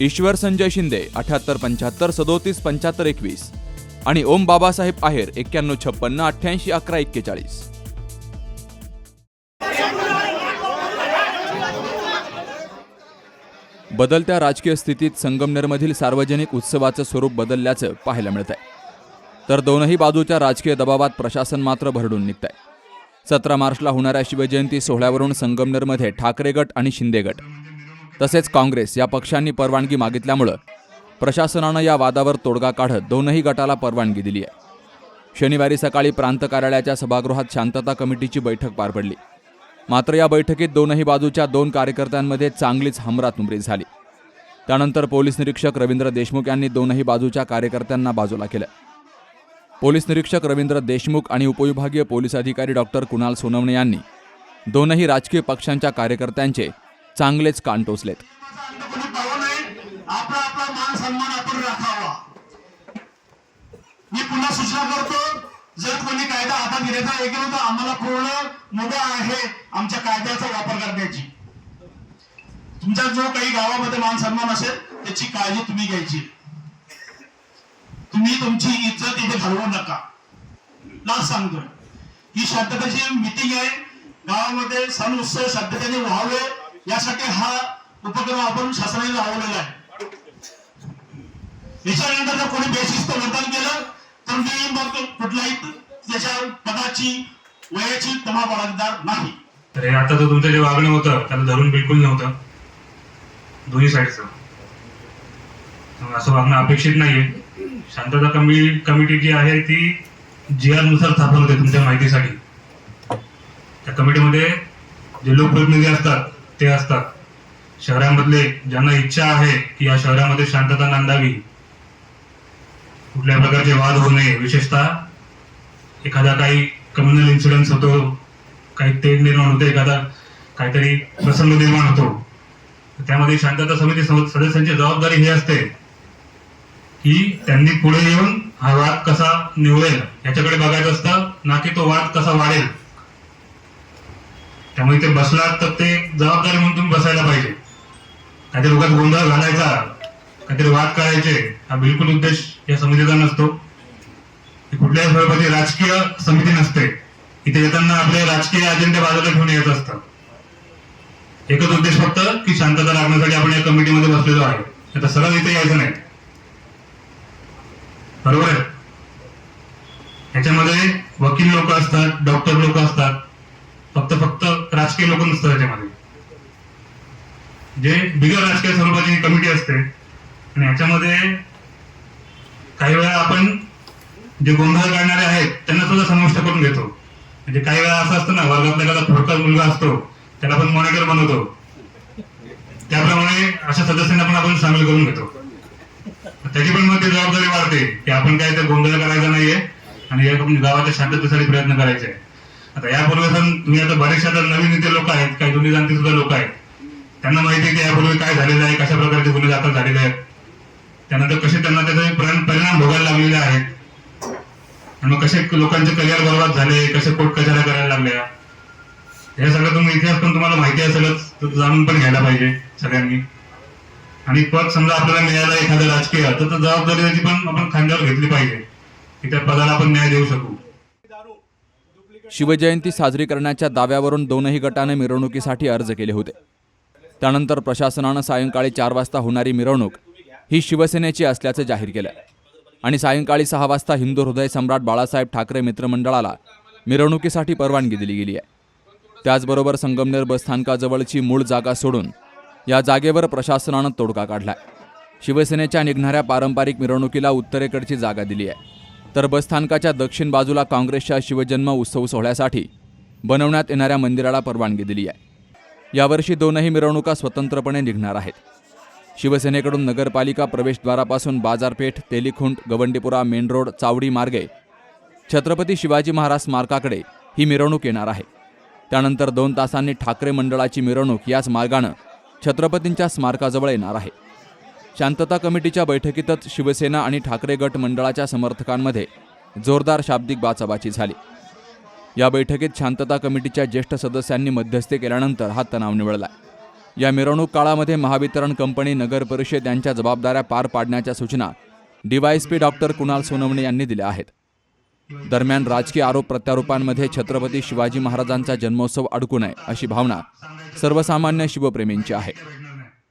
ईश्वर संजय शिंदे अठ्याहत्तर पंच्याहत्तर सदोतीस पंच्याहत्तर एकवीस. आणि ओम बाबासाहेब आहेर एक्क्याण्णव छप्पन्न अठ्ठ्याऐंशी अकरा एक्केचाळीस. बदलत्या राजकीय स्थितीत संगमनेरमधील सार्वजनिक उत्सवाचं स्वरूप बदलल्याचं पाहायला मिळत आहे तर दोनही बाजूच्या राजकीय दबावात प्रशासन मात्र भरडून निघत आहे सतरा मार्चला होणाऱ्या शिवजयंती सोहळ्यावरून संगमनेरमध्ये ठाकरे गट आणि शिंदे गट. तसेच काँग्रेस या पक्षांनी परवानगी मागितल्यामुळं प्रशासनानं या वादावर तोडगा काढत दोनही गटाला परवानगी दिली आहे. शनिवारी सकाळी प्रांत कार्यालयाच्या सभागृहात शांतता कमिटीची बैठक पार पडली. मात्र या बैठकीत दोनही बाजूच्या दोन कार्यकर्त्यांमध्ये चांगलीच हमरातुमरी झाली. त्यानंतर पोलीस निरीक्षक रवींद्र देशमुख यांनी दोनही बाजूच्या कार्यकर्त्यांना बाजूला केलं. पोलीस निरीक्षक रवींद्र देशमुख आणि उपविभागीय पोलीस अधिकारी डॉक्टर कुणाल सोनवणे यांनी दोनही राजकीय पक्षांच्या कार्यकर्त्यांचे चांगलेच कान टोचलेत. आपला आपला मान सन्मान आपण राखावा मी पुन्हा सूचना करतो जर कोणी कायदा हातात घेण्याचा हे केलं तर आम्हाला पूर्ण मुभा आहे आमच्या कायद्याचा वापर करण्याची तुमचा जो काही गावामध्ये मान सन्मान असेल त्याची काळजी तुम्ही घ्यायची तुम्ही तुमची इज्जत इथे घालवू नका लाच सांगतोय ही शांततेची मिटिंग आहे. गावामध्ये सण उत्सव शांततेने व्हावे. यासाठी हा उपक्रम आपण शासनाने राबवलेला आहे. याच्यानंतर जर कोणी बेशिस्त वर्तन केलं तर मी मग कुठलाही त्याच्या पदाची वयाची तमा बाळगदार नाही. अरे आता आताचं तुमचं जे वागणं होतं त्याला धरून बिलकुल नव्हतं. दोन्ही साईडचं असं वागणं अपेक्षित नाहीये. शांतता कमी कमिटी जी आहे ती जी नुसार स्थापन होते तुमच्या माहितीसाठी. त्या कमिटीमध्ये जे लोकप्रतिनिधी असतात ते असतात. शहरामधले ज्यांना इच्छा आहे की या शहरामध्ये शांतता नांदावी कुठल्या प्रकारचे वाद होऊ नये. विशेषतः एखादा काही कम्युनल इन्सिडन्स होतो काही तेढ निर्माण होते एखादा काहीतरी प्रसंग निर्माण होतो. त्यामध्ये शांतता समिती सदस्यांची जबाबदारी ही असते की त्यांनी पुढे येऊन हा वाद कसा निवडेल याच्याकडे बघायचं असतं ना की तो वाद कसा वाढेल. त्यामुळे ते बसलात तर ते जबाबदारी म्हणून तुम्ही बसायला पाहिजे. काहीतरी लोकात गोंधळ घालायचा काहीतरी वाद करायचे हा बिलकुल उद्देश या समितीचा नसतो. कुठल्याही स्वरूपाची राजकीय समिती नसते. इथे येताना आपले राजकीय अजेंडे बाजूला ठेवून येत असतात एकच उद्देश फक्त की शांतता राखण्यासाठी आपण या कमिटीमध्ये बसलेलो आहे. आता सरळ इथे यायचं नाही. बरोबर आहे? याच्यामध्ये वकील लोक असतात डॉक्टर लोक असतात. फक्त फक्त राजकीय लोक नसतात याच्यामध्ये जे बिगर राजकीय स्वरूपाची कमिटी असते आणि याच्यामध्ये काही वेळा आपण जे गोंधळ काढणारे आहेत त्यांना सुद्धा समाविष्ट करून घेतो. म्हणजे काही वेळा असं असतं ना वर्गातला एखादा थोडका मुलगा असतो त्याला आपण मॉनिटर बनवतो. त्याप्रमाणे अशा सदस्यांना पण आपण सामील करून घेतो. त्याची पण मग ती जबाबदारी वाढते की आपण काय तर गोंधळ करायचा नाहीये आणि या गावाच्या शांततेसाठी प्रयत्न करायचे. आहे. आता यापूर्वी पण तुम्ही आता बरेचसे आता नवीन इथे लोक आहेत काही जुनी जाणती सुद्धा लोक आहेत. त्यांना माहिती आहे की यापूर्वी काय झालेलं आहे कशा प्रकारचे गुन्हे दाखल झालेले आहेत. त्यानंतर कसे त्यांना त्याचे परिणाम भोगायला लागलेले आहेत. आणि मग कसे लोकांचे करिअर बर्बाद झाले कसे कोर्ट कचऱ्या करायला लागल्या. हे सगळं तुम्ही इतिहास पण तुम्हाला माहिती असेलच तर जाणून पण घ्यायला पाहिजे सगळ्यांनी. आणि पद समजा आपल्याला मिळायला एखादं राजकीय तर जबाबदारी त्याची पण आपण खांद्यावर घेतली पाहिजे. की त्या पदाला आपण न्याय देऊ शकू. शिवजयंती साजरी करण्याच्या दाव्यावरून दोनही गटाने मिरवणुकीसाठी अर्ज केले होते. त्यानंतर प्रशासनानं सायंकाळी चार वाजता होणारी मिरवणूक ही शिवसेनेची असल्याचं जाहीर केलं. आणि सायंकाळी सहा वाजता हिंदू हृदय सम्राट बाळासाहेब ठाकरे मित्रमंडळाला मिरवणुकीसाठी परवानगी दिली गेली आहे. त्याचबरोबर संगमनेर बसस्थानकाजवळची मूळ जागा सोडून या जागेवर प्रशासनानं तोडगा काढलाय. शिवसेनेच्या निघणाऱ्या पारंपरिक मिरवणुकीला उत्तरेकडची जागा दिली आहे. तर बसस्थानकाच्या दक्षिण बाजूला काँग्रेसच्या शिवजन्म उत्सव सोहळ्यासाठी बनवण्यात येणाऱ्या मंदिराला परवानगी दिली आहे. यावर्षी दोनही मिरवणुका स्वतंत्रपणे निघणार आहेत. शिवसेनेकडून नगरपालिका प्रवेशद्वारापासून बाजारपेठ तेलीखुंट गवंडीपुरा मेन रोड चावडी मार्गे छत्रपती शिवाजी महाराज स्मारकाकडे ही मिरवणूक येणार आहे. त्यानंतर दोन तासांनी ठाकरे मंडळाची मिरवणूक याच मार्गानं छत्रपतींच्या स्मारकाजवळ येणार आहे. शांतता कमिटीच्या बैठकीतच शिवसेना आणि ठाकरे गट मंडळाच्या समर्थकांमध्ये जोरदार शाब्दिक बाचाबाची झाली. या बैठकीत शांतता कमिटीच्या ज्येष्ठ सदस्यांनी मध्यस्थी केल्यानंतर हा तणाव निवडला. या मिरवणूक काळामध्ये महावितरण कंपनी नगर परिषद यांच्या जबाबदाऱ्या पार पाडण्याच्या सूचना डीवायएसपी डॉक्टर कुणाल सोनवणे यांनी दिल्या आहेत. दरम्यान राजकीय आरोप प्रत्यारोपांमध्ये छत्रपती शिवाजी महाराजांचा जन्मोत्सव अडकू नये अशी भावना सर्वसामान्य शिवप्रेमींची आहे.